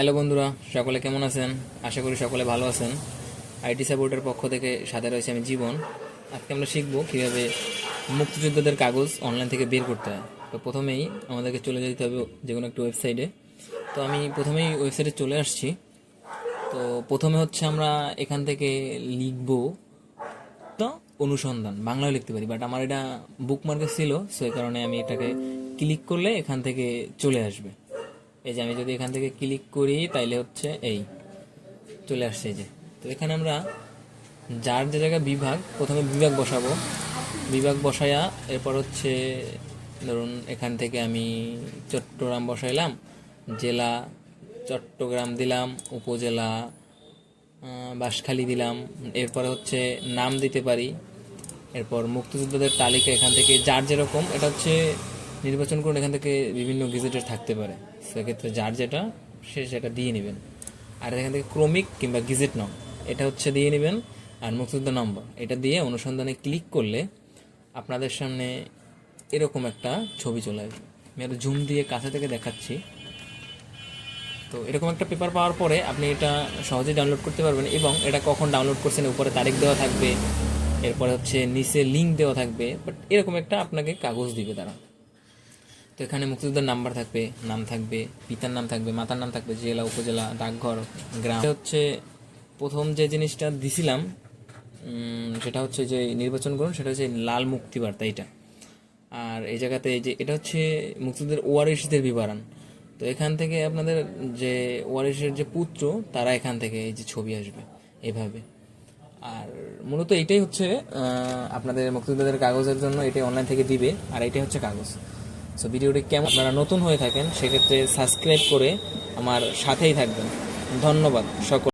Hello বন্ধুরা, সকলে কেমন আছেন? আশা করি সকলে ভালো আছেন। আইটি সাপোর্টের পক্ষ থেকে সাথে রয়েছে আমি জীবন। আজকে আমরা শিখব কীভাবে মুক্তিযোদ্ধাদের কাগজ অনলাইন থেকে বের করতে হয়। তো প্রথমেই আমাদেরকে চলে যেতে হবে যে কোনো একটা ওয়েবসাইটে তো আমি প্রথমেই ওয়েবসাইটে চলে আসছি। তো প্রথমে হচ্ছে আমরা এখান থেকে লিখব তো অনুসন্ধান। বাংলায় লিখতে পারি বাট আমার এটা বুক মার্কে ছিল, সো কারণে আমি এটাকে ক্লিক করলে এখান থেকে চলে আসবে। এই যে আমি যদি এখান থেকে ক্লিক করি তাইলে হচ্ছে এই চলে আসছে এই যে। তো এখানে আমরা যার যে জায়গায় বিভাগ প্রথমে বিভাগ বসাবো। বিভাগ বসায়া এরপর হচ্ছে ধরুন এখান থেকে আমি চট্টগ্রাম বসাইলাম জেলা চট্টগ্রাম দিলাম উপজেলা আহ, বাঁশখালী দিলাম। এরপরে হচ্ছে নাম দিতে পারি। এরপর মুক্তিযোদ্ধাদের তালিকা এখান থেকে যার যেরকম এটা হচ্ছে নির্বাচন করুন, এখান থেকে বিভিন্ন গেজেটের থাকতে পারে। সেক্ষেত্রে যার যেটা, সে সেটা দিয়ে নেবেন। আর এখান থেকে ক্রমিক কিংবা গেজেট নং এটা হচ্ছে দিয়ে নেবেন। আর মুক্তিযোদ্ধা নম্বর, এটা দিয়ে অনুসন্ধানে ক্লিক করলে আপনাদের সামনে এরকম একটা ছবি চলে আসবে। আমি একটা জুম দিয়ে কাছে থেকে দেখাচ্ছি। তো এরকম একটা পেপার পাওয়ার পরে আপনি এটা সহজেই ডাউনলোড করতে পারবেন এবং এটা কখন ডাউনলোড করছেন, উপরে তারিখ দেওয়া থাকবে, এরপরে হচ্ছে নিচে লিঙ্ক দেওয়া থাকবে বাট এরকম একটা আপনাকে কাগজ দিবে তারা। তো এখানে মুক্তিযোদ্ধার নাম্বার থাকবে, নাম থাকবে, পিতার নাম থাকবে, মাতার নাম থাকবে, জেলা, উপজেলা, ডাকঘর, গ্রাম। হচ্ছে প্রথম যে জিনিসটা দিছিলাম সেটা হচ্ছে যে নির্বাচন করুন সেটা হচ্ছে লাল মুক্তি বার্তা এটা। আর এই জায়গাতে যে, এটা হচ্ছে মুক্তিযুদ্ধের ওয়ারিশদের বিবরণ। তো এখান থেকে আপনাদের যে ওয়ারিশের যে পুত্র, তারা এখান থেকে এই যে ছবি আসবে, এভাবে। আর মূলত এটাই হচ্ছে আপনাদের মুক্তিযোদ্ধাদের কাগজের জন্য এটাই অনলাইন থেকে দিবে, আর এটাই হচ্ছে কাগজ। সো ভিডিওটি কেমন? আপনারা নতুন হয়ে থাকেন, সেক্ষেত্রে সাবস্ক্রাইব করে আমার সাথেই থাকবেন। ধন্যবাদ সকল